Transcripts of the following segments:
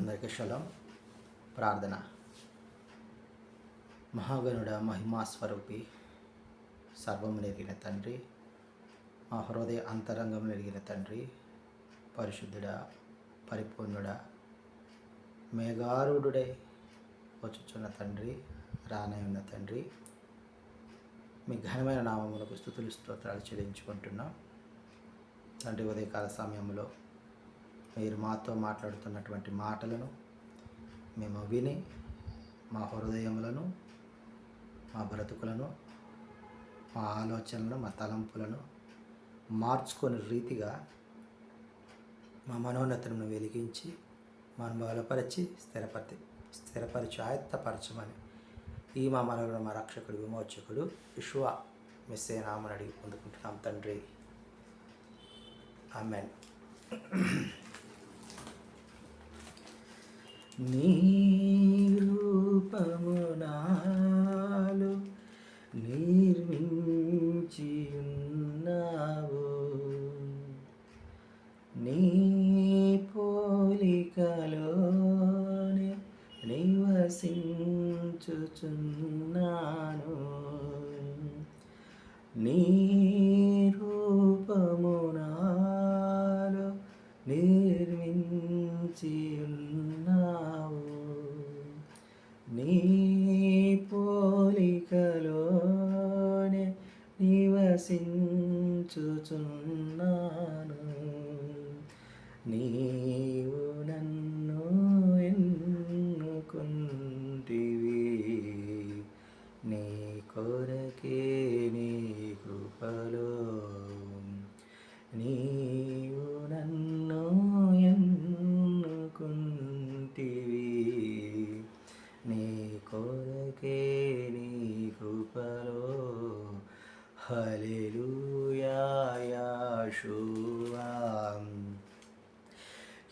అందరికీ శలం ప్రార్థన. మహాగణుడ మహిమా స్వరూపి సర్వము నెరిగిన తండ్రి మా హృదయ అంతరంగం నెరిగిన తండ్రి పరిశుద్ధుడ పరిపూర్ణుడ మేఘారుడుడై వచ్చుచున్న తండ్రి రానై ఉన్న తండ్రి మీ ఘనమైన నామములకు స్థుతులు స్తోత్రాలు చెల్లించుకుంటున్నాం. తండ్రి ఉదయకాల సమయంలో మీరు మాతో మాట్లాడుతున్నటువంటి మాటలను మేము విని మా హృదయములను మా బ్రతుకులను మా ఆలోచనలను మా తలంపులను మార్చుకొని రీతిగా మా మనోన్నతను వెలిగించి మనం బలపరిచి స్థిరపరి స్థిరపరిచి ఆయత్తపరచమని ఈ మా మనవుడు మా రక్షకుడు విమోచకుడు విశ్వ మిస్సే నామని అడిగి పొందుకుంటున్నాం తండ్రి. ఆమెన్. నీ నివసించుచున్నాను నీ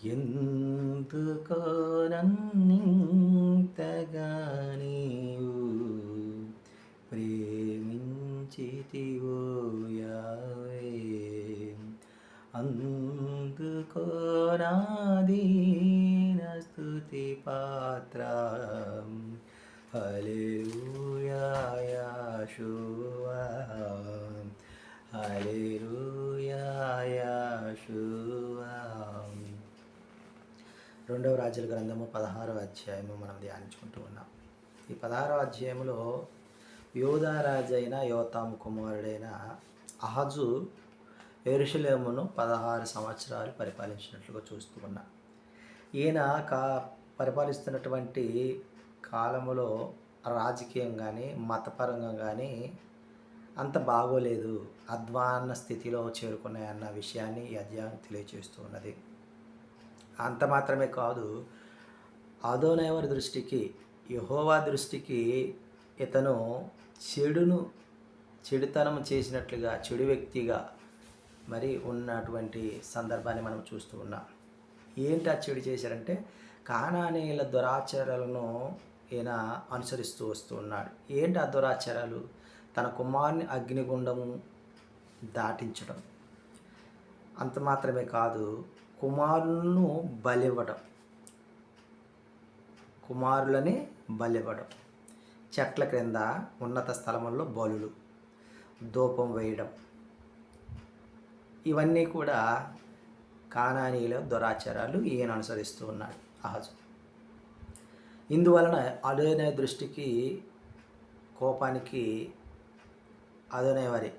ఎందుకో నన్నింతగా నీవు ప్రేమించితివో యావే అందుకో నాదీన స్తుతి పాత్ర హల్లెలూయాయాషువా రెండవ రాజుల గ్రంథము పదహారవ అధ్యాయము మనం ధ్యానించుకుంటూ ఉన్నాం. ఈ పదహారవ అధ్యాయంలో యోధారాజు అయిన యోతాము కుమారుడైన అహజు ఎరుషలేమును పదహారు సంవత్సరాలు పరిపాలించినట్లుగా చూస్తూ ఉన్నాం. ఈయన కా పరిపాలిస్తున్నటువంటి కాలములో రాజకీయం కానీ మతపరంగా కానీ అంత బాగోలేదు. అధ్వాన్న స్థితిలో చేరుకున్నాయన్న విషయాన్ని ఈ అధ్యాయం తెలియజేస్తూ ఉన్నది. అంత మాత్రమే కాదు అదోనెవరి దృష్టికి యహోవా దృష్టికి ఇతను చెడును చెడుతనం చేసినట్లుగా చెడు వ్యక్తిగా మరి ఉన్నటువంటి సందర్భాన్ని మనం చూస్తూ ఉన్నాం. ఏంటి ఆ చెడు చేశారంటే కానానీయుల దురాచారాలను ఈయన అనుసరిస్తూ వస్తూ ఉన్నాడు. ఏంటి ఆ దురాచారాలు? తన కుమారుని అగ్నిగుండము దాటించడం. అంత మాత్రమే కాదు కుమారులను బలివ్వడం కుమారులని బలివ్వడం చెట్ల క్రింద ఉన్నత స్థలముల్లో బలులు ధూపం వేయడం. ఇవన్నీ కూడా కానానీల దురాచారాలు ఈయన అనుసరిస్తూ ఉన్నాడు అహజు. ఇందువలన అదోనే దృష్టికి కోపానికి అదోనే వారి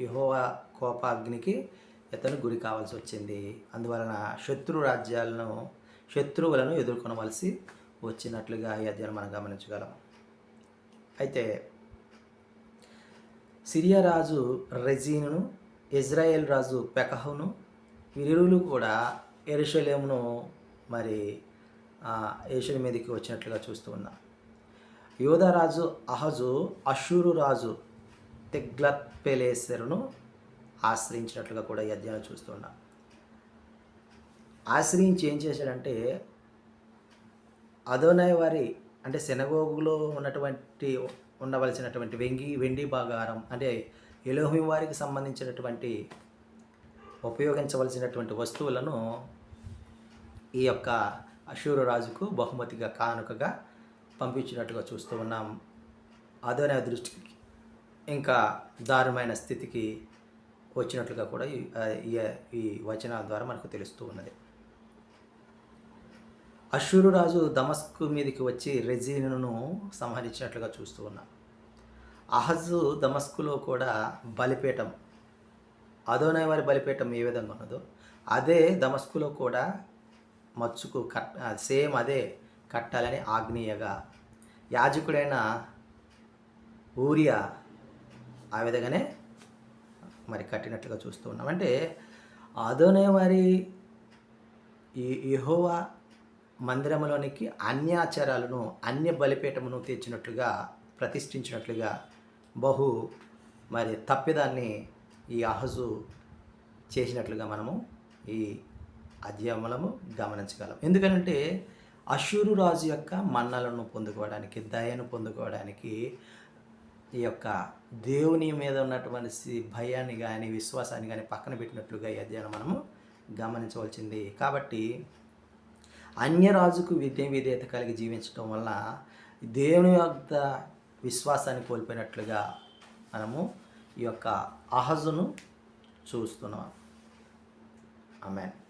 యహోవా కోపాగ్నికి ఇతను గురి కావాల్సి వచ్చింది. అందువలన శత్రు రాజ్యాలను శత్రువులను ఎదుర్కొనవలసి వచ్చినట్లుగా ఈ అధ్యయనం మనం గమనించగలం అయితే సిరియా రాజు రెజీనును ఇజ్రాయెల్ రాజు పెకహును వీరిరువులు కూడా ఎరుషలేమును మరి ఏషుల మీదకి వచ్చినట్లుగా చూస్తూ ఉన్నాం. యోధరాజు అహజు అషూరు రాజు తెగ్లత్ పెలేసెరును ఆశ్రయించినట్లుగా కూడా ఈ అధ్యాయం చూస్తున్నాం ఆశ్రయించి ఏం చేశాడంటే అదోనాయ వారి అంటే శనగోగులో ఉన్నటువంటి ఉండవలసినటువంటి వెంగి వెండి బాగారం అంటే ఎలోహిం వారికి సంబంధించినటువంటి ఉపయోగించవలసినటువంటి వస్తువులను ఈ యొక్క అశూరరాజుకు బహుమతిగా కానుకగా పంపించినట్టుగా చూస్తూ ఉన్నాం. అదోనే దృష్టికి ఇంకా దారుణమైన స్థితికి వచ్చినట్లుగా కూడా ఈ ఈ- వచనాల ద్వారా మనకు తెలుస్తూ ఉన్నది. అశ్వరు రాజు దమస్కు మీదకి వచ్చి రెజీనును సంహరించినట్లుగా చూస్తూ ఉన్నాం. అహజు దమస్కులో కూడా బలిపీఠం అదోనే వారి బలిపీఠం ఏ విధంగా ఉన్నదో అదే దమస్కులో కూడా మచ్చుకు కట్ సేమ్ అదే కట్టాలని ఆగ్నేయగా యాజకుడైన ఊరియా ఆ విధంగానే మరి కట్టినట్లుగా చూస్తూ ఉన్నాం. అంటే అదోనే మరి ఈ యెహోవా మందిరంలోనికి అన్యాచారాలను అన్య బలిపీఠమును తెచ్చినట్లుగా ప్రతిష్ఠించినట్లుగా బహు మరి తప్పిదాన్ని ఈ అహజు చేసినట్లుగా మనము ఈ అధ్యాయములము గమనించగలం. ఎందుకంటే అశూరు రాజు యొక్క మన్నలను పొందుకోవడానికి దయను పొందుకోవడానికి ఈ యొక్క దేవుని మీద ఉన్నటువంటి భయాన్ని కానీ విశ్వాసాన్ని కానీ పక్కన పెట్టినట్లుగా ఈ అధ్యయనం మనము గమనించవలసింది. కాబట్టి అన్యరాజుకు విద్య విధేయత కలిగి జీవించడం వల్ల దేవుని యొక్క విశ్వాసాన్ని కోల్పోయినట్లుగా మనము ఈ యొక్క అహజును చూస్తున్నాం. ఆమెన్.